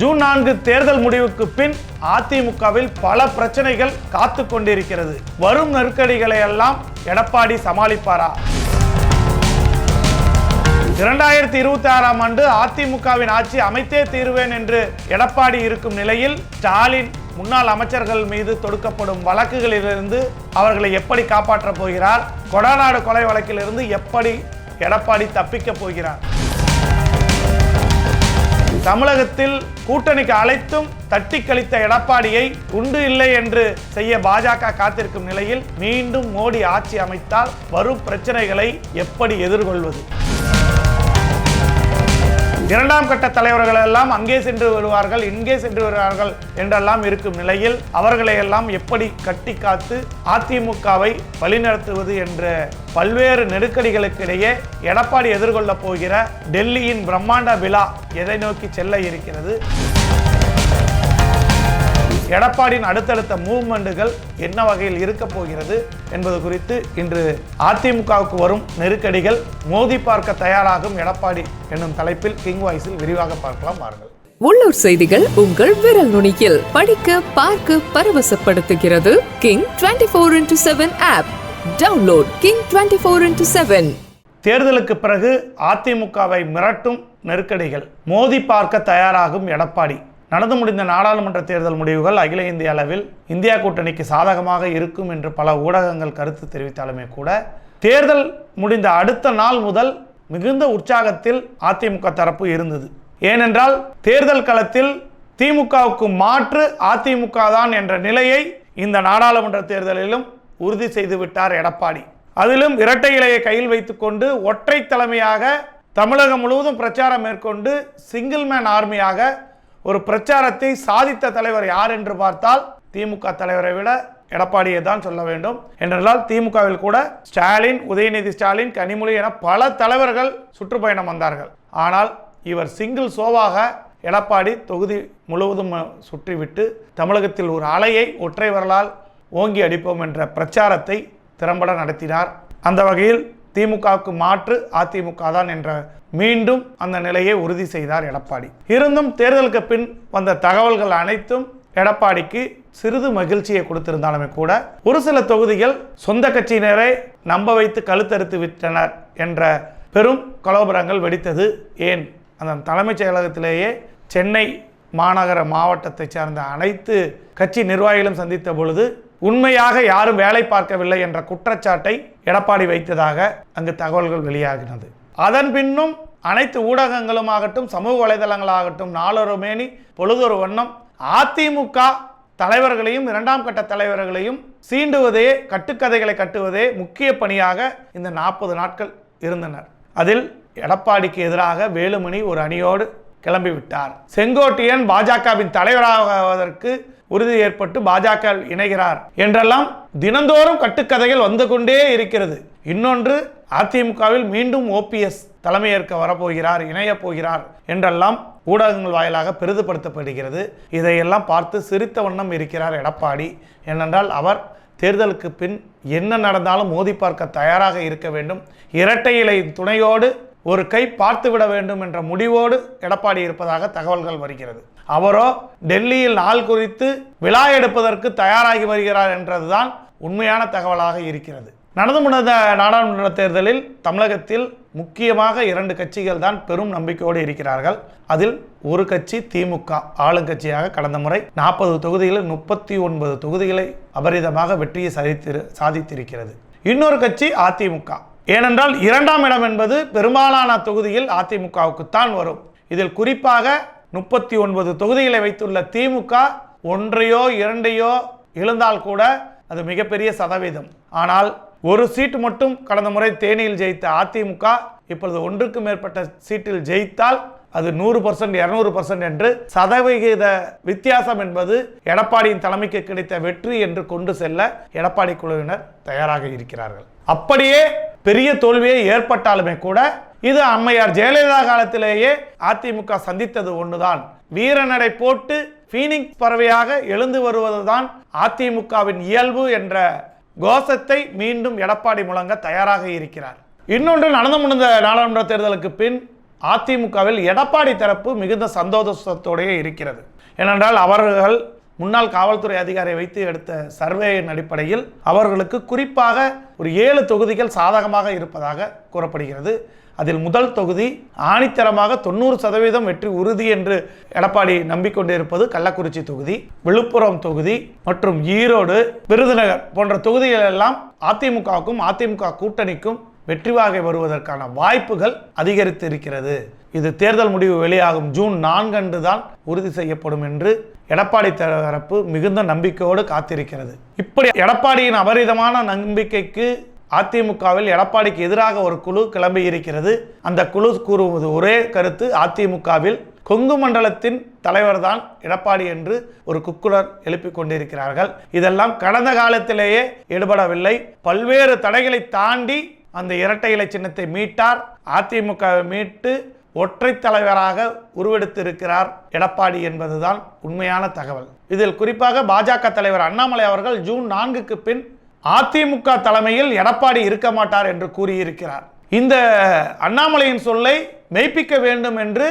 June நான்கு தேர்தல் முடிவுக்கு பின் அதிமுகவில் பல பிரச்சனைகள் காத்து கொண்டிருக்கிறது. வரும் நெருக்கடிகளை எல்லாம் எடப்பாடி சமாளிப்பாரா? இரண்டாயிரத்தி இருபத்தி ஆறாம் ஆண்டு அதிமுகவின் ஆட்சி அமைத்தே தீருவேன் என்று எடப்பாடி இருக்கும் நிலையில் ஸ்டாலின் முன்னாள் அமைச்சர்கள் மீது தொடுக்கப்படும் வழக்குகளிலிருந்து அவர்களை எப்படி காப்பாற்றப் போகிறார்? கொடநாடு கொலை வழக்கிலிருந்து எப்படி எடப்பாடி தப்பிக்கப் போகிறார்? தமிழகத்தில் கூட்டணிக்கு அழைத்தும் தட்டி கழித்த எடப்பாடியை உண்டு இல்லை என்று செய்ய பாஜக காத்திருக்கும் நிலையில் மீண்டும் மோடி ஆட்சி அமைத்தால் வரும் பிரச்சனைகளை எப்படி எதிர்கொள்வது? இரண்டாம் கட்ட தலைவர்கள் எல்லாம் அங்கே சென்று வருவார்கள் இங்கே சென்று வருவார்கள் என்றெல்லாம் இருக்கும் நிலையில் அவர்களை எல்லாம் எப்படி கட்டி காத்து அதிமுகவை வழிநடத்துவது என்ற பல்வேறு நெருக்கடிகளுக்கு இடையே எடப்பாடி எதிர்கொள்ளப் போகிற டெல்லியின் பிரம்மாண்ட விழா எதை நோக்கி செல்ல இருக்கிறது? எடப்பாடியின் அடுத்தடுத்த மூவ்மெண்ட்டுகள் என்ன வகையில் இருக்க போகிறது என்பது குறித்து இன்று அதிமுகவுக்கு வரும் நெருக்கடிகள் மோதி பார்க்க தயாராகும் எடப்பாடி என்னும் தலைப்பில் கிங் வாய்ஸில் விரிவாக பார்க்கலாம் பாருங்கள் உள்ளூர் செய்திகள் உங்கள் விரல் நுனியில் படிக்க பார்க்க பரவசப்படுத்துகிறது King twenty four into seven app download King twenty four into seven தேர்தலுக்கு பிறகு அதிமுகவை மிரட்டும் நெருக்கடிகள் மோதி பார்க்க தயாராகும் எடப்பாடி. நடந்து முடிந்த நாடாளுமன்ற தேர்தல் முடிவுகள் அகில இந்திய அளவில் இந்தியா கூட்டணிக்கு சாதகமாக இருக்கும் என்று பல ஊடகங்கள் கருத்து தெரிவித்தாலுமே கூட தேர்தல் முடிந்த அடுத்த நாள் முதல் மிகுந்த உற்சாகத்தில் அதிமுக தரப்பு இருந்தது. ஏனென்றால் தேர்தல் களத்தில் திமுகவுக்கு மாற்று அதிமுக தான் என்ற நிலையை இந்த நாடாளுமன்ற தேர்தலிலும் உறுதி செய்துவிட்டார் எடப்பாடி. அதிலும் இரட்டை இலையை கையில் வைத்துக்கொண்டு ஒற்றை தலைமையாக தமிழகம் முழுவதும் பிரச்சாரம் மேற்கொண்டு சிங்கிள் மேன் ஆர்மியாக ஒரு பிரச்சாரத்தை சாதித்த தலைவர் யார் என்று பார்த்தால் திமுக தலைவரை விட எடப்பாடியை தான் சொல்ல வேண்டும். என்றால் திமுகவில் கூட ஸ்டாலின் உதயநிதி ஸ்டாலின் கனிமொழி என பல தலைவர்கள் சுற்றுப்பயணம் வந்தார்கள். ஆனால் இவர் சிங்கிள் சோவாக எடப்பாடி தொகுதி முழுவதும் சுற்றிவிட்டு தமிழகத்தில் ஒரு அலையை ஒற்றை வரலால் ஓங்கி அடிப்போம் என்ற பிரச்சாரத்தை திறம்பட நடத்தினார். அந்த வகையில் திமுகவுக்கு மாற்று அதிமுக தான் என்ற மீண்டும் அந்த நிலையை உறுதி செய்தார் எடப்பாடி. இருந்தும் தேர்தலுக்கு பின் வந்த தகவல்கள் அனைத்தும் எடப்பாடிக்கு சிறிது மகிழ்ச்சியை கொடுத்திருந்தாலுமே கூட ஒரு சில தொகுதிகள் சொந்த கட்சியினரை நம்ப வைத்து கழுத்தறுத்து விட்டனர் என்ற பெரும் கலோபரங்கள் வெடித்தது ஏன்? அந்த தலைமைச் செயலகத்திலேயே சென்னை மாநகர மாவட்டத்தைச் சார்ந்த அனைத்து கட்சி நிர்வாகிகளும் சந்தித்த பொழுது உண்மையாக யாரும் வேலை பார்க்கவில்லை என்ற குற்றச்சாட்டை எடப்பாடி வைத்ததாக அங்கு தகவல்கள் வெளியாகினது. அதன் பின்னும் அனைத்து ஊடகங்களும் ஆகட்டும் சமூக வலைதளங்களாகட்டும் நாளொரு மேனி பொழுதொரு வண்ணம் அதிமுக தலைவர்களையும் இரண்டாம் கட்ட தலைவர்களையும் சீண்டுவதே கட்டுக்கதைகளை கட்டுவதே முக்கிய பணியாக இந்த நாற்பது நாட்கள் இருந்தனர். அதில் எடப்பாடிக்கு எதிராக வேலுமணி ஒரு அணியோடு கிளம்பிவிட்டார். செங்கோட்டையன் பாஜகவின் தலைவராவதற்கு உறுதி ஏற்பட்டு பாஜக இணைகிறார் என்றெல்லாம் தினந்தோறும் கட்டுக்கதைகள் வந்து கொண்டே இருக்கிறது. இன்னொன்று அதிமுகவில் மீண்டும் ஓபிஎஸ் தலைமையேற்க வரப்போகிறார் இணையப் போகிறார் என்றெல்லாம் ஊடகங்கள் வாயிலாக பெரிதுபடுத்தப்படுகிறது. இதையெல்லாம் பார்த்து சிரித்த வண்ணம் இருக்கிறார் எடப்பாடி. ஏனென்றால் அவர் தேர்தலுக்கு பின் என்ன நடந்தாலும் மோதி பார்க்க தயாராக இருக்க வேண்டும். இரட்டை இலை துணையோடு ஒரு கை பார்த்து விட வேண்டும் என்ற முடிவோடு எடப்பாடி இருப்பதாக தகவல்கள் வருகிறது. அவரோ டெல்லியில் நாள் குறித்து விழா எடுப்பதற்கு தயாராகி வருகிறார் என்றதுதான் உண்மையான தகவலாக இருக்கிறது. நடந்து முடிந்த நாடாளுமன்ற தேர்தலில் தமிழகத்தில் முக்கியமாக இரண்டு கட்சிகள் தான் பெரும் நம்பிக்கையோடு இருக்கிறார்கள். அதில் ஒரு கட்சி திமுக ஆளுங்கட்சியாக கடந்த முறை நாற்பது தொகுதிகளில் முப்பத்தி ஒன்பது தொகுதிகளை அபரிதமாக வெற்றியை சாதித்திரு சாதித்திருக்கிறது. இன்னொரு கட்சி அதிமுக. ஏனென்றால் இரண்டாம் இடம் என்பது பெரும்பாலான தொகுதியில் அதிமுகவுக்குத்தான் வரும். இதில் குறிப்பாக முப்பத்தி ஒன்பது தொகுதிகளை வைத்துள்ள திமுக ஒன்றையோ இரண்டையோ எழுந்தால் கூட அது மிகப்பெரிய சதவீதம். ஆனால் ஒரு சீட்டு மட்டும் கடந்த முறை தேனியில் ஜெயித்த அதிமுக இப்பொழுது ஒன்றுக்கு மேற்பட்ட சீட்டில் ஜெயித்தால் அது நூறு பர்சன்ட் இரநூறு பர்சன்ட் என்று சதவிகித வித்தியாசம் என்பது எடப்பாடியின் தலைமைக்கு கிடைத்த வெற்றி என்று கொண்டு செல்ல எடப்பாடி குழுவினர் தயாராக இருக்கிறார்கள். அப்படியே பெரிய தோல்வியே ஏற்பட்டாலுமே கூட இது அம்மையார் ஜெயலலிதா காலத்திலேயே அதிமுக சந்தித்தது ஒன்றுதான் வீரநடை போட்டு ஃபீனிக்ஸ் பறவையாக எழுந்து வருவதுதான் அதிமுகவின் இயல்பு என்ற கோஷத்தை மீண்டும் எடப்பாடி முழங்க தயாராக இருக்கிறார். இன்னொன்று நடந்து முடிந்த நாடாளுமன்ற தேர்தலுக்கு பின் அதிமுகவில் எடப்பாடி தரப்பு மிகுந்த சந்தோஷத்தோடையே இருக்கிறது. ஏனென்றால் அவர்கள் முன்னாள் காவல்துறை அதிகாரியை வைத்து எடுத்த சர்வேயின் அடிப்படையில் அவர்களுக்கு குறிப்பாக ஒரு ஏழு தொகுதிகள் சாதகமாக இருப்பதாக கூறப்படுகிறது. அதில் முதல் தொகுதி ஆணித்தரமாக தொண்ணூறு சதவீதம் வெற்றி உறுதி என்று எடப்பாடி நம்பிக்கொண்டிருப்பது கள்ளக்குறிச்சி தொகுதி விழுப்புரம் தொகுதி மற்றும் ஈரோடு விருதுநகர் போன்ற தொகுதிகள் எல்லாம் அதிமுகவுக்கும் அதிமுக கூட்டணிக்கும் வெற்றி வாகை வருவதற்கான வாய்ப்புகள் அதிகரித்து இருக்கிறது இது தேர்தல் முடிவு வெளியாகும் ஜூன் நான்கன்று தான் உறுதி செய்யப்படும் என்று எடப்பாடி தரப்பு மிகுந்த நம்பிக்கையோடு காத்திருக்கிறது. இப்படி எடப்பாடியின் அபரிதமான நம்பிக்கைக்கு அதிமுகவில் எடப்பாடிக்கு எதிராக ஒரு குழு கிளம்பி இருக்கிறது அந்த குழு கூறுவது ஒரே கருத்து அதிமுகவில் கொங்கு மண்டலத்தின் தலைவர் தான் எடப்பாடி என்று ஒரு குக்குலர் எழுப்பிக் கொண்டிருக்கிறார்கள். இதெல்லாம் கடந்த காலத்திலேயே ஈடுபடவில்லை. பல்வேறு தடைகளை தாண்டி அந்த இரட்டை இலை சின்னத்தை மீட்டார். அதிமுகவை மீட்டு ஒற்றை தலைவராக உருவெடுத்திருக்கிறார் எடப்பாடி என்பதுதான் உண்மையான தகவல். இதில் குறிப்பாக பாஜக தலைவர் அண்ணாமலை அவர்கள் ஜூன் நான்குக்கு பின் அதிமுக தலைமையில் எடப்பாடி இருக்க மாட்டார் என்று கூறியிருக்கிறார். இந்த அண்ணாமலையின் சொல்லை மெய்ப்பிக்க வேண்டும் என்று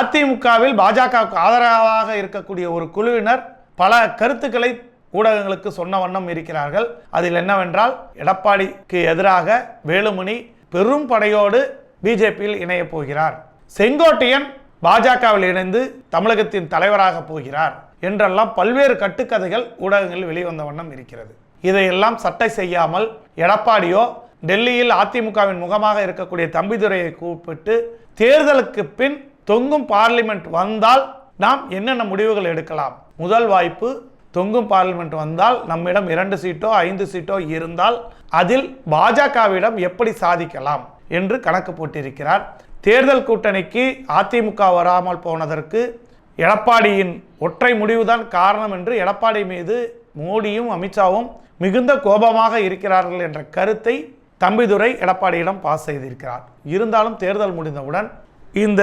அதிமுகவில் பாஜகவுக்கு ஆதரவாக இருக்கக்கூடிய ஒரு குழுவினர் பல கருத்துக்களை ஊடகங்களுக்கு சொன்ன வண்ணம் இருக்கிறார்கள். அதில் என்னவென்றால் எடப்பாடிக்கு எதிராக வேலுமணி பெரும் படையோடு பிஜேபியில் இணையப் போகிறார். செங்கோட்டையன் பாஜகவில் இணைந்து தமிழகத்தின் தலைவராக போகிறார் என்றெல்லாம் பல்வேறு கட்டுக்கதைகள் ஊடகங்களில் வெளிவந்த வண்ணம் இருக்கிறது. இதையெல்லாம் சட்டை செய்யாமல் எடப்பாடியோ டெல்லியில் அதிமுகவின் முகமாக இருக்கக்கூடிய தம்பிதுரையை கூப்பிட்டு தேர்தலுக்கு பின் தொங்கும் பார்லிமெண்ட் வந்தால் நாம் என்னென்ன முடிவுகள் எடுக்கலாம்? முதல் வாய்ப்பு தொங்கும் பார்லிமெண்ட் வந்தால் நம்மிடம் இரண்டு சீட்டோ ஐந்து சீட்டோ இருந்தால் அதில் பாஜகவிடம் எப்படி சாதிக்கலாம் என்று கணக்கு போட்டிருக்கிறார். தேர்தல் கூட்டணிக்கு அதிமுக வராமல் போனதற்கு எடப்பாடியின் ஒற்றை முடிவுதான் காரணம் என்று எடப்பாடி மீது மோடியும் அமித்ஷாவும் மிகுந்த கோபமாக இருக்கிறார்கள் என்ற கருத்தை தம்பிதுரை எடப்பாடியிடம் பாஸ் செய்திருக்கிறார். இருந்தாலும் தேர்தல் முடிந்தவுடன் இந்த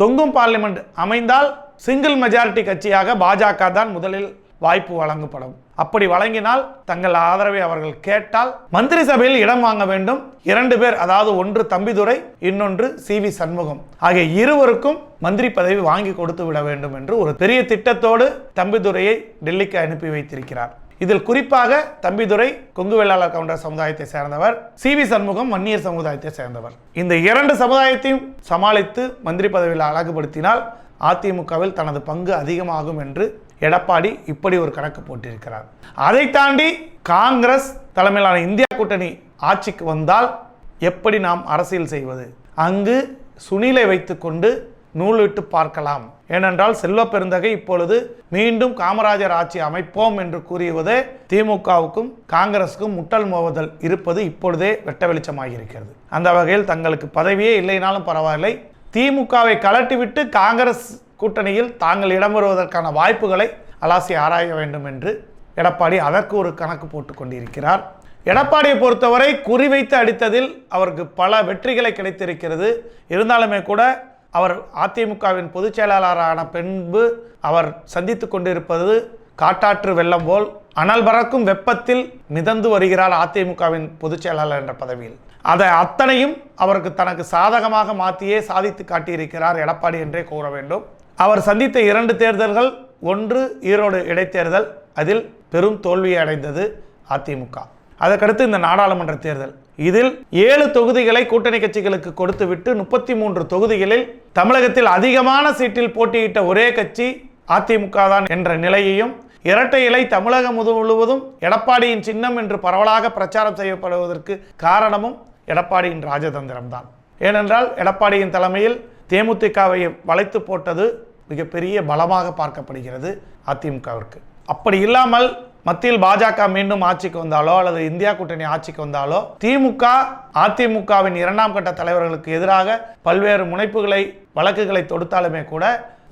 தொங்கும் பார்லிமெண்ட் அமைந்தால் சிங்கிள் மெஜாரிட்டி கட்சியாக பாஜக தான் முதலில் வாய்ப்பு வழங்கப்படும். அப்படி வழங்கினால் தங்கள் ஆதரவை அவர்கள் கேட்டால் மந்திரி சபையில் இடம் வாங்க வேண்டும். இரண்டு பேர் அதாவது ஒன்று தம்பிதுரை இன்னொன்று சி வி சண்முகம். ஆகிய இருவருக்கும் மந்திரி பதவி வாங்கி கொடுத்து விட வேண்டும் என்று ஒரு பெரிய திட்டத்தோடு தம்பிதுரையை டெல்லிக்கு அனுப்பி வைத்திருக்கிறார். இதில் குறிப்பாக தம்பிதுரை கொங்கு வெள்ளாளர் கவுண்டர் சமுதாயத்தை சேர்ந்தவர் சி வி சண்முகம் வன்னியர் சமுதாயத்தை சேர்ந்தவர். இந்த இரண்டு சமுதாயத்தையும் சமாளித்து மந்திரி பதவியில் அழகுபடுத்தினால் அதிமுகவில் தனது பங்கு அதிகமாகும் என்று எடப்பாடி இப்படி ஒரு கணக்கு போட்டிருக்கிறார். அதை தாண்டி காங்கிரஸ் தலைமையிலான இந்தியா கூட்டணி ஆட்சிக்கு வந்தால் எப்படி நாம் அரசியல் செய்வது? அங்கு சுனிலை வைத்துக்கொண்டு நூலிட்டு பார்க்கலாம். ஏனென்றால் செல்வ பெருந்தகை இப்பொழுது மீண்டும் காமராஜர் ஆட்சி அமைப்போம் என்று கூறியதே திமுகவுக்கும் காங்கிரஸுக்கும் முட்டல் மோதல் இருப்பது இப்பொழுதே வெட்ட வெளிச்சமாகியிருக்கிறது. அந்த வகையில் தங்களுக்கு பதவியே இல்லைனாலும் பரவாயில்லை. திமுகவை கலட்டிவிட்டு காங்கிரஸ் கூட்டணியில் தாங்கள் இடம்பெறுவதற்கான வாய்ப்புகளை அலாசி ஆராய வேண்டும் என்று எடப்பாடி அதற்கு ஒரு கணக்கு போட்டு கொண்டிருக்கிறார். எடப்பாடியை பொறுத்தவரை குறிவைத்து அடித்ததில் அவருக்கு பல வெற்றிகளை கிடைத்திருக்கிறது. இருந்தாலுமே கூட அவர் அதிமுகவின் பொதுச் செயலாளரான பின்பு அவர் சந்தித்து கொண்டிருப்பது காட்டாற்று வெள்ளம் போல் அனல் பறக்கும் வெப்பத்தில் மிதந்து வருகிறார் அதிமுகவின் பொதுச் செயலாளர் என்ற பதவியில். அதை அத்தனையும் அவருக்கு தனக்கு சாதகமாக மாற்றியே சாதித்து காட்டியிருக்கிறார் எடப்பாடி என்றே கூற வேண்டும். அவர் சந்தித்த இரண்டு தேர்தல்கள் ஒன்று ஈரோடு இடைத்தேர்தல் அதில் பெரும் தோல்வியை அடைந்தது அதிமுக. அதற்கடுத்து இந்த நாடாளுமன்ற தேர்தல். இதில் ஏழு தொகுதிகளை கூட்டணி கட்சிகளுக்கு கொடுத்துவிட்டு முப்பத்தி மூன்று தொகுதிகளில் தமிழகத்தில் அதிகமான சீட்டில் போட்டியிட்ட ஒரே கட்சி அதிமுக தான் என்ற நிலையையும் இரட்டை இலை தமிழகம் முழுவதும் எடப்பாடியின் சின்னம் என்று பரவலாக பிரச்சாரம் செய்யப்படுவதற்கு காரணமும் எடப்பாடியின் ராஜதந்திரம்தான். ஏனென்றால் எடப்பாடியின் தலைமையில் தேமுதிகவை வளைத்து போட்டது மிகப்பெரிய பலமாக பார்க்கப்படுகிறது அதிமுகவிற்கு. அப்படி இல்லாமல் மத்தியில் பாஜக மீண்டும் ஆட்சிக்கு வந்தாலோ அல்லது இந்தியா கூட்டணி ஆட்சிக்கு வந்தாலோ திமுக அதிமுகவின் இரண்டாம் கட்ட தலைவர்களுக்கு எதிராக பல்வேறு முனைப்புகளை வழக்குகளை தொடுத்தாலுமே கூட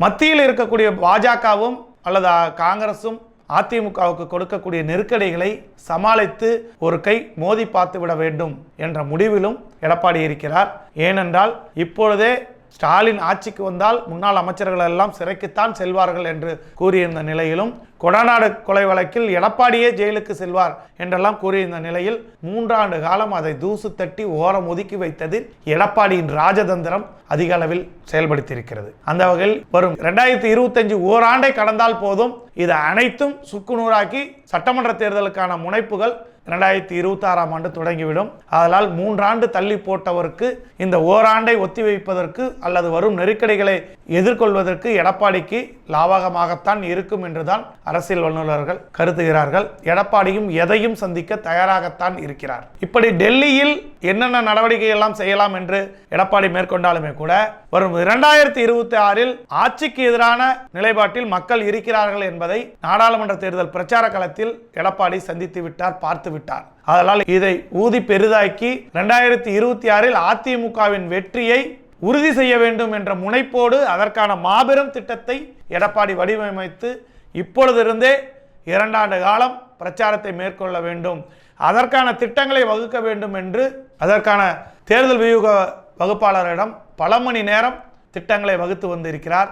மத்தியில் இருக்கக்கூடிய பாஜகவும் அல்லது காங்கிரஸும் அதிமுகவுக்கு கொடுக்கக்கூடிய நெருக்கடிகளை சமாளித்து ஒரு கை மோதி பார்த்து விட வேண்டும் என்ற முடிவிலும் எடப்பாடி இருக்கிறார். ஏனென்றால் இப்பொழுதே ஸ்டாலின் ஆட்சிக்கு வந்தால் முன்னாள் அமைச்சர்கள் எல்லாம் சிறைக்குத்தான் செல்வார்கள் என்று கூறியிருந்த நிலையிலும் கொடநாடு கொலை வழக்கில் எடப்பாடியே ஜெயிலுக்கு செல்வார் என்றெல்லாம் கூறியிருந்த நிலையில் மூன்றாண்டு காலம் அதை தூசு தட்டி ஓரம் ஒதுக்கி வைத்ததில் எடப்பாடியின் ராஜதந்திரம் அதிக அளவில் செயல்படுத்தியிருக்கிறது. அந்த வகையில் வரும் இரண்டாயிரத்தி இருபத்தஞ்சு ஓராண்டை கடந்தால் போதும் இது அனைத்தும் சுக்குநூறாக்கி சட்டமன்ற தேர்தலுக்கான முனைப்புகள் இரண்டாயிரத்தி இருபத்தி ஆறாம் ஆண்டு தொடங்கிவிடும். அதனால் மூன்றாண்டு தள்ளி போட்டவருக்கு இந்த ஓராண்டை ஒத்திவைப்பதற்கு அல்லது வரும் நெருக்கடிகளை எதிர்கொள்வதற்கு எடப்பாடிக்கு லாபகமாகத்தான் இருக்கும் என்றுதான் அரசியல் வல்லுநர்கள் கருதுகிறார்கள். எடப்பாடியும் எதையும் சந்திக்க தயாராகத்தான் இருக்கிறார். இப்படி டெல்லியில் என்னென்ன நடவடிக்கை எல்லாம் செய்யலாம் என்று எடப்பாடி மேற்கொண்டாலுமே கூட வரும் இரண்டாயிரத்தி இருபத்தி ஆறில் ஆட்சிக்கு எதிரான நிலைப்பாட்டில் மக்கள் இருக்கிறார்கள் என்பதை நாடாளுமன்ற தேர்தல் பிரச்சார களத்தில் எடப்பாடி சந்தித்து விட்டார் பார்த்து விட்டார். அதனால் இதை ஊதி பெரிதாக்கி இரண்டாயிரத்தி இருபத்தி ஆறில் அதிமுகவின் வெற்றியை உறுதி செய்ய வேண்டும் என்ற முனைப்போடு அதற்கான மாபெரும் திட்டத்தை எடப்பாடி வடிவமைத்து இப்பொழுதிருந்தே இரண்டாண்டு காலம் பிரச்சாரத்தை மேற்கொள்ள வேண்டும். அதற்கான திட்டங்களை வகுக்க வேண்டும் என்று அதற்கான தேர்தல் வியூக வகுப்பாளரிடம் பல மணி நேரம் திட்டங்களை வகுத்து வந்திருக்கிறார்.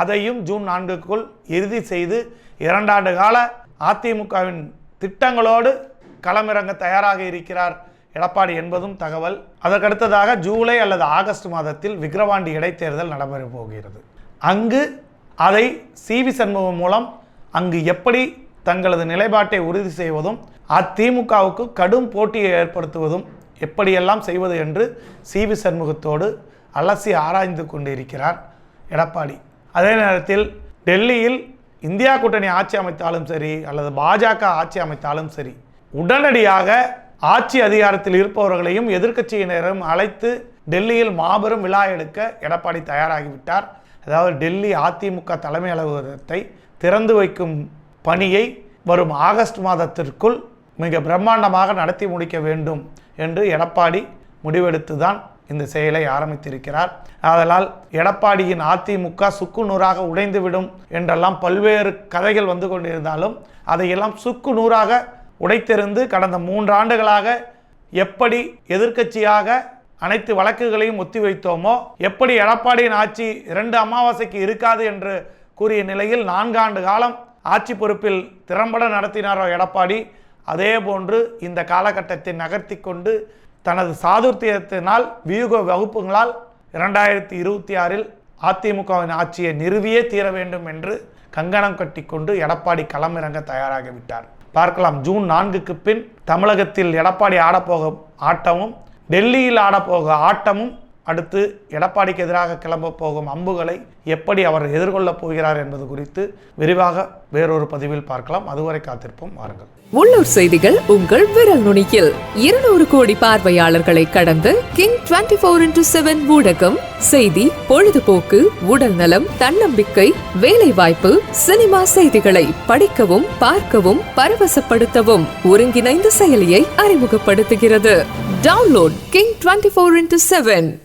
அதையும் ஜூன் நான்குக்குள் இறுதி செய்து இரண்டாண்டு கால அதிமுகவின் திட்டங்களோடு களமிறங்க தயாராக இருக்கிறார் எடப்பாடி என்பதும் தகவல். அதற்கடுத்ததாக ஜூலை அல்லது ஆகஸ்ட் மாதத்தில் விக்கிரவாண்டி இடைத்தேர்தல் நடைபெற போகிறது. அங்கு அதை சிவி சண்முகம் மூலம் அங்கு எப்படி தங்களது நிலைப்பாட்டை உறுதி செய்வதும் அதிமுகவுக்கு கடும் போட்டியை ஏற்படுத்துவதும் எப்படியெல்லாம் செய்வது என்று சிவி சண்முகத்தோடு அலசி ஆராய்ந்து கொண்டிருக்கிறார் எடப்பாடி. அதே நேரத்தில் டெல்லியில் இந்தியா கூட்டணி ஆட்சி அமைத்தாலும் சரி அல்லது பாஜக ஆட்சி அமைத்தாலும் சரி உடனடியாக ஆட்சி அதிகாரத்தில் இருப்பவர்களையும் எதிர்க்கட்சியினரும் அழைத்து டெல்லியில் மாபெரும் விழா எடுக்க எடப்பாடி தயாராகிவிட்டார். அதாவது டெல்லி அதிமுக தலைமை அலுவலகத்தை திறந்து வைக்கும் பணியை வரும் ஆகஸ்ட் மாதத்திற்குள் மிக பிரம்மாண்டமாக நடத்தி முடிக்க வேண்டும் என்று எடப்பாடி முடிவெடுத்துதான் இந்த செயலை ஆரம்பித்திருக்கிறார். அதனால் எடப்பாடியின் அதிமுக சுக்கு நூறாக உடைந்துவிடும் என்றெல்லாம் பல்வேறு கதைகள் வந்து கொண்டிருந்தாலும் அதையெல்லாம் சுக்கு நூறாக உடைத்தெறிந்து கடந்த மூன்று ஆண்டுகளாக எப்படி எதிர்க்கட்சியாக அனைத்து வழக்குகளையும் ஒத்திவைத்தோமோ எப்படி எடப்பாடியின் ஆட்சி இரண்டு அமாவாசைக்கு இருக்காது என்று கூறிய நிலையில் நான்காண்டு காலம் ஆட்சி பொறுப்பில் திறம்பட நடத்தினாரோ எடப்பாடி. அதே போன்று இந்த காலகட்டத்தை நகர்த்தி கொண்டு தனது சாதுர்த்தியத்தினால் வியூக வகுப்புகளால் இரண்டாயிரத்தி இருபத்தி ஆறில் அதிமுகவின் ஆட்சியை நிறுவியே தீர வேண்டும் என்று கங்கணம் கட்டிக்கொண்டு எடப்பாடி களமிறங்க தயாராகிவிட்டார். பார்க்கலாம் ஜூன் நான்குக்கு பின் தமிழகத்தில் எடப்பாடி ஆடப்போக ஆட்டமும் டெல்லியில் ஆடப்போக ஆட்டமும் அடுத்து எடப்பாடிக்கு எதிராக கிளம்ப போகும் அம்புகளை எப்படி அவர் எதிர்கொள்ளப் போகிறார் என்பது குறித்து விரிவாக வேறொரு பதிவில் பார்க்கலாம். அதுவரை காத்திருப்போம். வாருங்கள். உள்ளூர் செய்திகள் உங்கள் விரல் நுனியில். இருநூறு கோடி பார்வையாளர்களை கடந்து King twenty four into seven ஊடகம் செய்தி பொழுதுபோக்கு உடல் நலம் தன்னம்பிக்கை வேலை வாய்ப்பு சினிமா செய்திகளை படிக்கவும் பார்க்கவும் பரவசப்படுத்தவும் ஒருங்கிணைந்த செயலியை அறிமுகப்படுத்துகிறது. Download King twenty four into seven.